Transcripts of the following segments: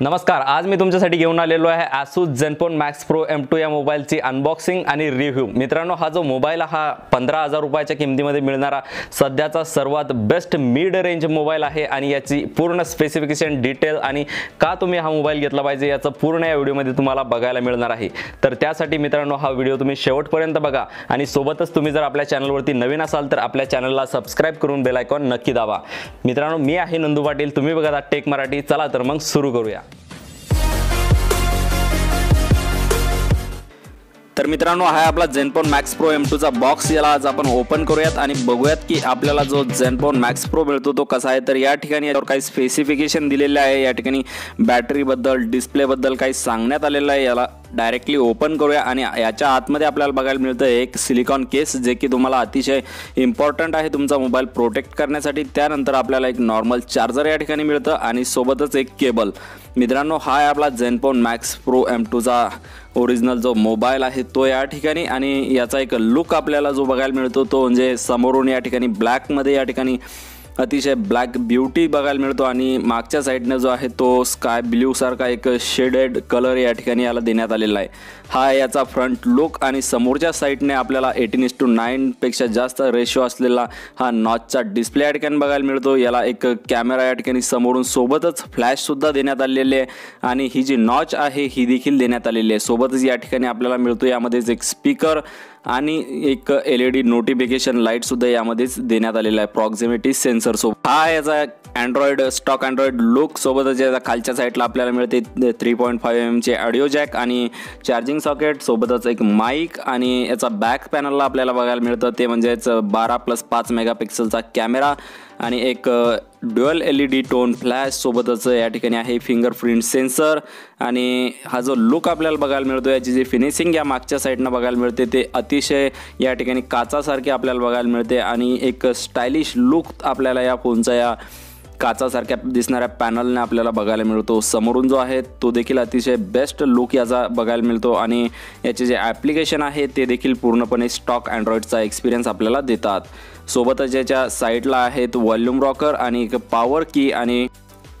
नमस्कार आज मी तुमच्यासाठी घेऊन आलेलो आहे Asus Zenfone Max Pro M two या मोबाईलची अनबॉक्सिंग आणि रिव्ह्यू मित्रांनो हा जो मोबाईल हा पंधरा हजार रुपयाच्या किमतीमध्ये मिळणारा सध्याचा सर्वात बेस्ट मिड रेंज मोबाईल आहे आणि याची पूर्ण स्पेसिफिकेशन डिटेल आणि का तुम्ही हा मोबाईल घेतला पाहिजे याचं पूर्ण या व्हिडिओमध्ये तुम्हाला बघायला मिळणार आहे. तर त्यासाठी मित्रांनो हा व्हिडिओ तुम्ही शेवटपर्यंत बघा आणि सोबतच तुम्ही जर आपल्या चॅनलवरती नवीन असाल तर आपल्या चॅनलला सबस्क्राईब करून बेलायकॉन नक्की दाबा. मित्रांनो मी आहे नंदू पाटील. तुम्ही बघा टेक मराठी. चला तर मग सुरू करूया. तर मित्रांनो हा आपला झेनफोन मॅक्स प्रो एम टूचा बॉक्स याला आज आपण ओपन करूयात आणि बघूयात की आपल्याला जो झेनफोन मॅक्स प्रो मिळतो तो कसा आहे. तर या ठिकाणी याच्यावर काही स्पेसिफिकेशन दिलेले आहे. या ठिकाणी बॅटरीबद्दल डिस्प्लेबद्दल काही सांगण्यात आलेलं आहे. याला डायरेक्टली ओपन करूया आणि याच्या आतमध्ये आपल्याला बघायला मिळतं एक सिलिकॉन केस जे की तुम्हाला अतिशय इम्पॉर्टंट आहे तुमचा मोबाईल प्रोटेक्ट करण्यासाठी. त्यानंतर आपल्याला एक नॉर्मल चार्जर या ठिकाणी मिळतं आणि सोबतच एक केबल मित्रांनो हा आहे आपला झेनफोन मॅक्स प्रो एम टूचा ओरिजिनल जो मोबाईल आहे तो या ठिकाणी आणि याचा एक लुक आपल्याला जो बघायला मिळतो तो म्हणजे समोरून या ठिकाणी ब्लॅकमध्ये या ठिकाणी अतिशय ब्लॅक ब्युटी बघायला मिळतो आणि मागच्या साईडनं जो आहे तो स्काय ब्ल्यूसारखा एक शेडेड कलर या ठिकाणी याला देण्यात आलेला आहे. हा याचा फ्रंट लुक आणि समोरच्या साईडने आपल्याला एटीन इस टू नाईनपेक्षा जास्त रेशो असलेला हा नॉचचा डिस्प्ले या ठिकाणी बघायला मिळतो. याला एक कॅमेरा या ठिकाणी समोरून सोबतच फ्लॅशसुद्धा देण्यात आलेली आहे आणि ही जी नॉच आहे ही देखील देण्यात आलेली आहे. सोबतच या ठिकाणी आपल्याला मिळतो यामध्येच एक स्पीकर आणि एक एल ई डी नोटिफिकेशन लाईटसुद्धा यामध्येच देण्यात आलेला आहे. प्रॉक्झिमिटी सेन्सर सोबत हा याचा अँड्रॉइड स्टॉक अँड्रॉइड लुक सोबतच याचा खालच्या साईडला आपल्याला मिळते थ्री पॉईंट फाईव्ह एमचे ऑडिओ जॅक आणि चार्जिंग सॉकेट सोबतच एक माईक आणि याचा बॅक पॅनलला आपल्याला बघायला मिळतं. ते म्हणजेच बारा प्लस पाच मेगापिक्सलचा कॅमेरा आणि एक dual L E D tone फ्लॅशसोबतच या ठिकाणी आहे फिंगरप्रिंट सेन्सर. आणि हा जो लुक आपल्याला बघायला मिळतो याची जी फिनिशिंग या मागच्या साईडनं बघायला मिळते ते अतिशय या ठिकाणी काचासारखे आपल्याला बघायला मिळते. आणि एक स्टायलिश लुक आपल्याला या फोनचा या काचासारख्या दिसणाऱ्या पॅनलने आपल्याला बघायला मिळतो. समोरून जो आहे तो देखील अतिशय बेस्ट लुक याचा बघायला मिळतो आणि याचे जे ॲप्लिकेशन आहे ते देखील पूर्णपणे स्टॉक अँड्रॉइडचा एक्सपिरियन्स आपल्याला देतात. सोबतच याच्या साईडला आहेत वॉल्यूम रॉकर आणि एक पॉवर की आणि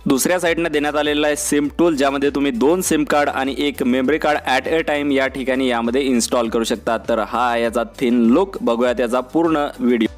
दुसऱ्या साईडने देण्यात आलेलं आहे सिम टूल ज्यामध्ये तुम्ही दोन सिम कार्ड आणि एक memory card at a time या ठिकाणी यामध्ये इन्स्टॉल करू शकता. तर हा याचा थिन लुक बघूयात याचा पूर्ण व्हिडिओ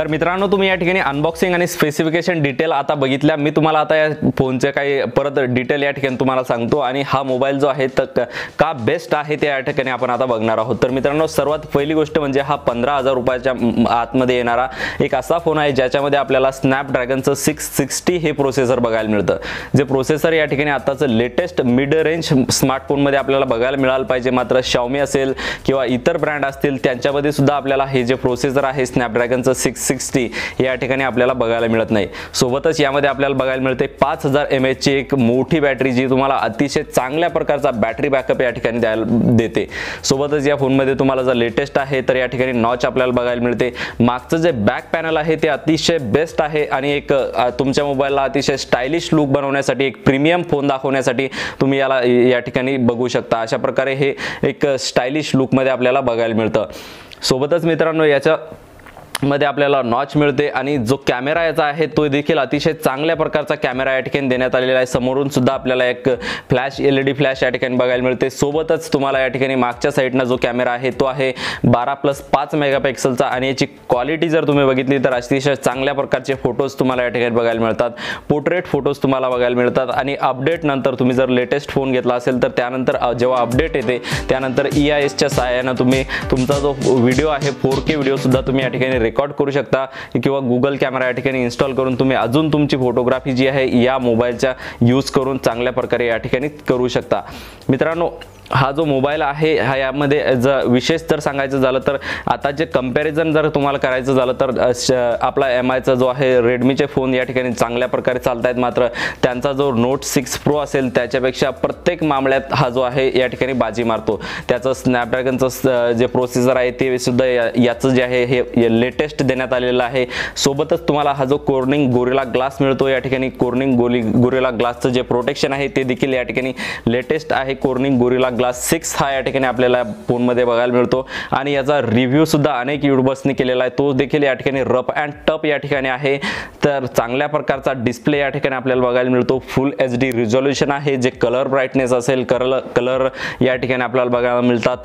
तर मित्रांनो तुम्ही या ठिकाणी अनबॉक्सिंग आणि स्पेसिफिकेशन डिटेल आता बघितल्या. मी तुम्हाला आता या फोनचे काही परत डिटेल या ठिकाणी तुम्हाला सांगतो. आणि हा मोबाईल जो आहे तर का बेस्ट आहे ते या ठिकाणी आपण आता बघणार आहोत. तर मित्रांनो सर्वात पहिली गोष्ट म्हणजे हा पंधरा हजार रुपयाच्या आतमध्ये येणारा एक असा फोन आहे ज्याच्यामध्ये आपल्याला स्नॅपड्रॅगनचं सिक्स सिक्स्टी हे प्रोसेसर बघायला मिळतं. जे प्रोसेसर या ठिकाणी आताचं लेटेस्ट मिड रेंज स्मार्टफोनमध्ये आपल्याला बघायला मिळालं पाहिजे. मात्र शाओमी असेल किंवा इतर ब्रँड असतील त्यांच्यामध्ये सुद्धा आपल्याला हे जे प्रोसेसर आहे स्नॅपड्रॅगनचं सिक्स सिक्स्टी या ठिकाणी आपल्याला बघायला मिळत नाही. सोबतच यामध्ये आपल्याला बघायला मिळते पाच हजार एम एचची एक मोठी बॅटरी जी तुम्हाला अतिशय चांगल्या प्रकारचा बॅटरी बॅकअप या ठिकाणी द्यायला देते. सोबतच या फोनमध्ये तुम्हाला जर लेटेस्ट आहे तर या ठिकाणी नॉच आपल्याला बघायला मिळते. मागचं जे बॅक पॅनल आहे ते अतिशय बेस्ट आहे आणि एक तुमच्या मोबाईलला अतिशय स्टायलिश लुक बनवण्यासाठी एक प्रीमियम फोन दाखवण्यासाठी तुम्ही याला या ठिकाणी बघू शकता. अशा प्रकारे हे एक स्टायलिश लुकमध्ये आपल्याला बघायला मिळतं. सोबतच मित्रांनो याच्या मध्ये आपल्याला नॉच मिळते आणि जो कॅमेरा याचा आहे तो देखील अतिशय चांगल्या प्रकारचा कॅमेरा या ठिकाणी देण्यात आलेला आहे. समोरून सुद्धा आपल्याला एक flash L E D flash या ठिकाणी बघायला मिळते. सोबतच तुम्हाला या ठिकाणी मागच्या साईडनं जो कॅमेरा आहे तो आहे बारा प्लस पाच मेगापिक्सलचा आणि याची क्वालिटी जर तुम्ही बघितली तर अतिशय चांगल्या प्रकारचे फोटोज तुम्हाला या ठिकाणी बघायला मिळतात. पोर्ट्रेट फोटोज तुम्हाला बघायला मिळतात आणि अपडेट नंतर तुम्ही जर लेटेस्ट फोन घेतला असेल तर त्यानंतर जेव्हा अपडेट येते त्यानंतर ई आय एसच्या सहाय्यानं तुम्ही तुमचा जो व्हिडिओ आहे फोर के व्हिडिओसुद्धा तुम्ही या ठिकाणी रेकॉर्ड करू शकता किंवा गुगल कॅमेरा या ठिकाणी इन्स्टॉल करून तुम्ही अजून तुमची फोटोग्राफी जी आहे या मोबाईलच्या यूज करून चांगल्या प्रकारे या ठिकाणी करू शकता. मित्रांनो हा जो मोबाईल आहे हा यामध्ये जर विशेष जर सांगायचं झालं तर आता जे कंपॅरिझन जर तुम्हाला करायचं झालं तर आपला एम आयचा जो आहे रेडमीचे फोन या ठिकाणी चांगल्या प्रकारे चालत आहेत मात्र त्यांचा जो नोट सिक्स प्रो असेल त्याच्यापेक्षा प्रत्येक मामल्यात हा जो आहे या ठिकाणी बाजी मारतो. त्याचं स्नॅपड्रॅगनचं जे प्रोसेसर आहे ते सुद्धा याचं जे आहे हे लेटेस्ट देण्यात आलेलं आहे. सोबतच तुम्हाला हा जो कोर्निंग गोरिला ग्लास मिळतो या ठिकाणी कोर्निंग गोली गोरिला ग्लासचं जे प्रोटेक्शन आहे ते देखील या ठिकाणी लेटेस्ट आहे. कोर्निंग गोरिला ग्लास सिक्स हा या ठिकाणी आपल्याला फोनमध्ये बघायला मिळतो. आणि याचा रिव्ह्यूसुद्धा अनेक युट्यूबर्सनी केलेला आहे. तो देखील या ठिकाणी रफ अँड टप या ठिकाणी आहे. तर चांगल्या प्रकारचा डिस्प्ले या ठिकाणी आपल्याला बघायला मिळतो. फुल एच डी रिझॉल्युशन आहे. जे कलर ब्राईटनेस असेल कलर कलर या ठिकाणी आपल्याला बघायला मिळतात.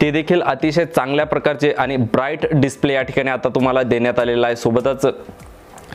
ते देखील अतिशय चांगल्या प्रकारचे आणि ब्राईट डिस्प्ले या ठिकाणी आता तुम्हाला देण्यात आलेला आहे. सोबतच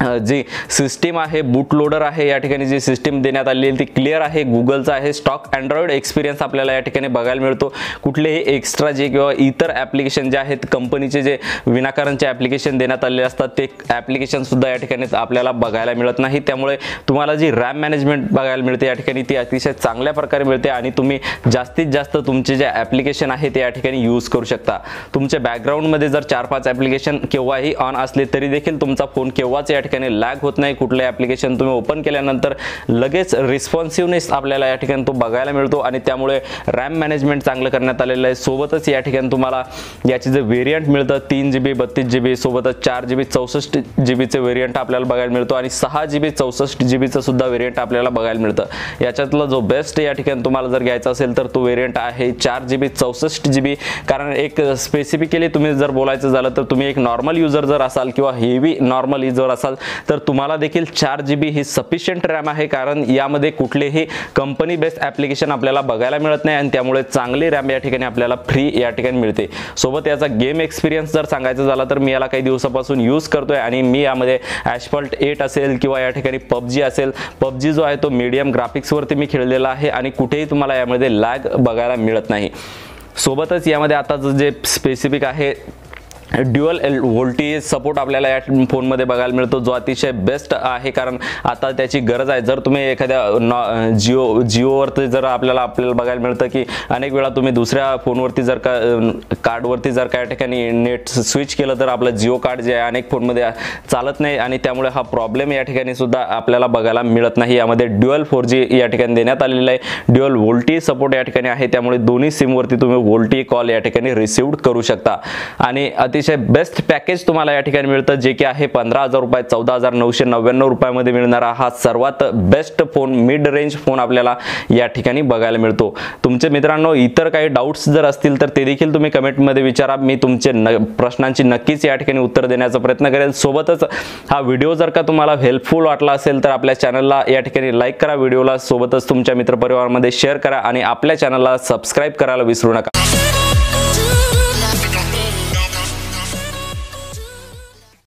जी सिस्टीम आहे बूट लोडर आहे या ठिकाणी जी सिस्टीम देण्यात आलेली आहे ती क्लिअर आहे. गुगलचा आहे स्टॉक अँड्रॉइड एक्सपिरियन्स आपल्याला या ठिकाणी बघायला मिळतो. कुठलेही एक्स्ट्रा जे किंवा इतर ॲप्लिकेशन जे आहेत कंपनीचे जे विनाकारणचे ॲप्लिकेशन देण्यात आलेले असतात ते ॲप्लिकेशनसुद्धा या ठिकाणी आपल्याला बघायला मिळत नाही. त्यामुळे तुम्हाला जी रॅम मॅनेजमेंट बघायला मिळते या ठिकाणी ती अतिशय चांगल्या प्रकारे मिळते आणि तुम्ही जास्तीत जास्त तुमचे जे ॲप्लिकेशन आहे ते या ठिकाणी यूज करू शकता. तुमच्या बॅकग्राऊंडमध्ये जर चार पाच ॲप्लिकेशन केव्हाही ऑन असले तरी देखील तुमचा फोन केव्हाच या ठिकाणी लॅग होत नाही. कुठलं ॲप्लिकेशन तुम्ही ओपन केल्यानंतर लगेच रिस्पॉन्सिव्हनेस आपल्याला या ठिकाणी तो बघायला मिळतो आणि त्यामुळे रॅम मॅनेजमेंट चांगलं करण्यात आलेलं आहे. सोबतच या ठिकाणी तुम्हाला याचे जे व्हेरियंट मिळतं तीन जी बी बत्तीस जी बी सोबतच चार जी बी चौसष्ट जी बीचे व्हेरियंट आपल्याला बघायला मिळतो आणि सहा जी बी चौसष्ट जी बीचं सुद्धा व्हेरियंट आपल्याला बघायला मिळतं. याच्यातला जो बेस्ट या ठिकाणी तुम्हाला जर घ्यायचा असेल तर तो व्हेरियंट आहे चार जी बी चौसष्ट जी बी कारण एक स्पेसिफिकली तुम्ही जर बोलायचं झालं तर तुम्ही एक नॉर्मल युजर जर असाल किंवा हेवी नॉर्मल युजर असाल तर तुम्हाला देखील चार जी बी ही सफिशियंट रॅम आहे कारण यामध्ये कुठलेही कंपनी बेस्ड ॲप्लिकेशन आपल्याला बघायला मिळत नाही आणि त्यामुळे चांगली रॅम या ठिकाणी आपल्याला फ्री या ठिकाणी मिळते. सोबत याचा गेम एक्सपिरियन्स जर सांगायचा झाला तर मी याला काही दिवसापासून यूज करतोय आणि मी यामध्ये ॲशफॉल्ट एट असेल किंवा या ठिकाणी पबजी असेल पबजी जो आहे तो मीडियम ग्राफिक्सवरती मी खेळलेला आहे आणि कुठेही तुम्हाला यामध्ये लॅग बघायला मिळत नाही. सोबतच यामध्ये आता जे स्पेसिफिक आहे ड्युअल एल व्होल्टेज सपोर्ट आपल्याला या फोनमध्ये बघायला मिळतो जो अतिशय बेस्ट आहे. कारण आता त्याची गरज आहे. जर तुम्ही एखाद्या नॉ जिओ जिओवरती जर आपल्याला आपल्याला बघायला मिळतं की अनेक वेळा तुम्ही दुसऱ्या फोनवरती जर का कार्डवरती जर का या ठिकाणी नेट स्विच केलं तर आपलं जिओ कार्ड जे आहे अनेक फोनमध्ये चालत नाही. आणि त्यामुळे हा प्रॉब्लेम या ठिकाणी सुद्धा आपल्याला बघायला मिळत नाही. यामध्ये ड्युअल फोर जी या ठिकाणी देण्यात आलेलं आहे. ड्युअल व्होल्टेज सपोर्ट या ठिकाणी आहे. त्यामुळे दोन्ही सिमवरती तुम्ही व्होल्टी कॉल या ठिकाणी रिसिव्ह करू शकता. आणि अति अतिशय बेस्ट पॅकेज तुम्हाला या ठिकाणी मिळतं जे की आहे पंधरा हजार रुपये चौदा हजार नऊशे नव्याण्णव रुपयामध्ये मिळणारा हा सर्वात best phone mid range phone आपल्याला या ठिकाणी बघायला मिळतो. तुमचे मित्रांनो इतर काही डाऊट्स जर असतील तर ते देखील तुम्ही कमेंटमध्ये विचारा. मी तुमचे न प्रश्नांची नक्कीच या ठिकाणी उत्तर देण्याचा प्रयत्न करेल. सोबतच हा व्हिडिओ जर का तुम्हाला हेल्पफुल वाटला असेल तर आपल्या चॅनलला या ठिकाणी लाईक करा. व्हिडिओला सोबतच तुमच्या मित्रपरिवारामध्ये शेअर करा आणि आपल्या चॅनलला सबस्क्राईब करायला विसरू नका.